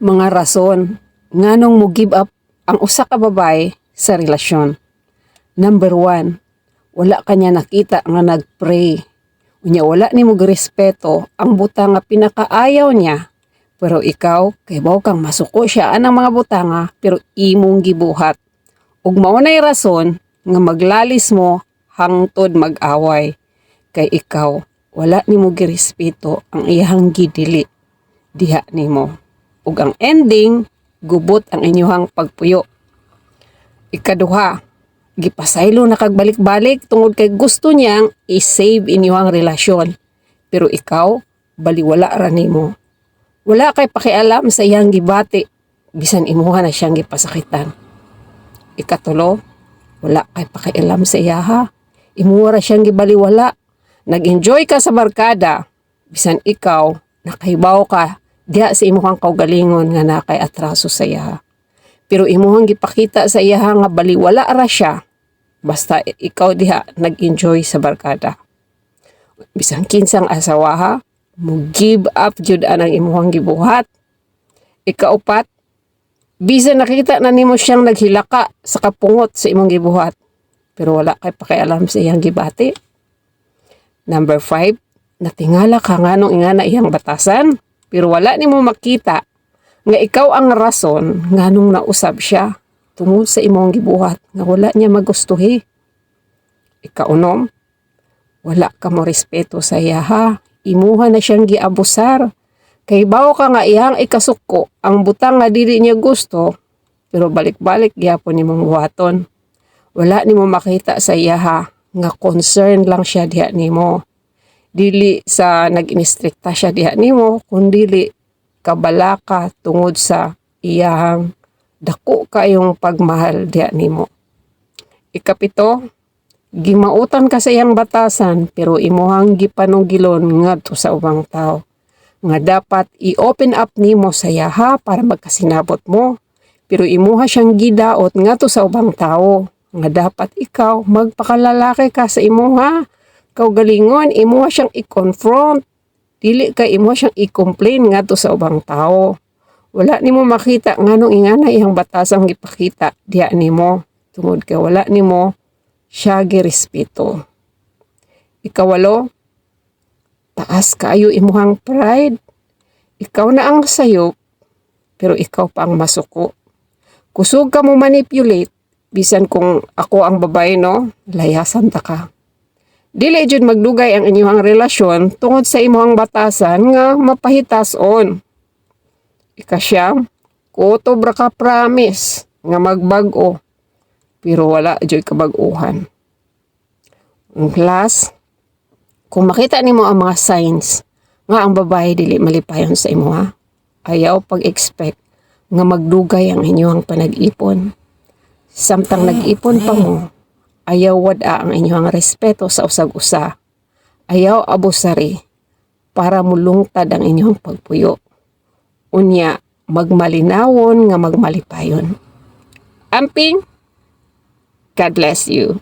mga rason nganong mo give up ang usa ka babae sa relasyon. Number one, wala kanya nakita nga nagpray. Unya wala ni mo respeto ang butang nga pinakaayaw niya. Pero ikaw, kay baw kang masuko siya anang mga butanga pero imong gibuhat. Ug mao nay rason nga maglalis mo hangtod mag-away. Kay ikaw, wala ni mo girespeto ang iyang gidili. Diha nimo. Ug ang ending, gubot ang inyuhang pagpuyo. Ikaduha, gipasaylo na kag balik-balik tungod kay gusto niyang i-save inyuhang relasyon. Pero ikaw, baliwala ra nimo. Wala kay pakialam sa iyang gibati, bisan imuha na siyang gipasakitan. Ikatulo, wala kay pakialam sa iya ha. Imuha ra siyang gibaliwala. Nag-enjoy ka sa barkada, bisan ikaw, nakahibaw ka, diha sa imuhang kaugalingon nga nakay atraso sa iya. Pero imuhang gipakita sa iya nga baliwala ra siya. Basta ikaw diha nag-enjoy sa barkada. Bisan kinsang asawa ha, mo give up jud anang imuhang gibuhat. Ikaupat, bisan nakita na nimo siyang naghilaka sa kapungot sa imong gibuhat. Pero wala kay pakialam sa iyang gibati. Number five, natingala ka nga nung ingana iyang batasan, pero wala nimo makita nga ikaw ang rason nga nung nausab siya tungod sa imong gibuhat nga wala niya magustuhi. Ikaunom, wala ka mo respeto sa iya ha. Imuha na siyang giabusar. Kay bawo ka nga iyang ikasuko ang butang nga dili niya gusto, pero balik-balik gyapon nimong buhaton. Wala nimo makita sa iya ha nga concern lang siya diha nimo. Dili sa nag-inistrikta siya diha nimo, kundili kabalaka tungod sa iyang dako kayong pagmahal diha nimo. Ikapito, gimautan ka sa iyang batasan pero imuhang gipanugilon ngadto sa ubang tao nga dapat i-open up nimo sa iya ha para magkasinabot mo pero imuha siyang gidaot ngadto sa ubang tao nga dapat ikaw magpakalalaki ka sa imuha kaugalingon imuha siyang i-confront. Dili ka imo siyang i-complain ngadto sa ubang tao. Wala nimo makita nganong ingana iyang batasang gipakita diha nimo. Tungod kay wala nimo siya girespeto. Ikawalo taas kaayo imuhang pride. Ikaw na ang sayop pero ikaw pa ang masuko. Kusog ka mo manipulate. Bisan kung ako ang babae no? Layasan ta ka Dili jud magdugay ang inyong relasyon tungod sa imong batasan nga mapahitas-on. Ikasyam, kutob ra ka promise nga magbag-o pero wala jud kabag-uhan. Ang class, kung makita nimo ang mga signs nga ang babae dili malipayon sa imo ayaw pag-expect nga magdugay ang inyong panag-ipon. Samtang nag-ipon pa mo, ayaw wada ang inyong respeto sa usag-usa. Ayaw abusari para mulungtad ang inyong pagpuyo. Unya, magmalinawon nga magmalipayon. Amping, God bless you.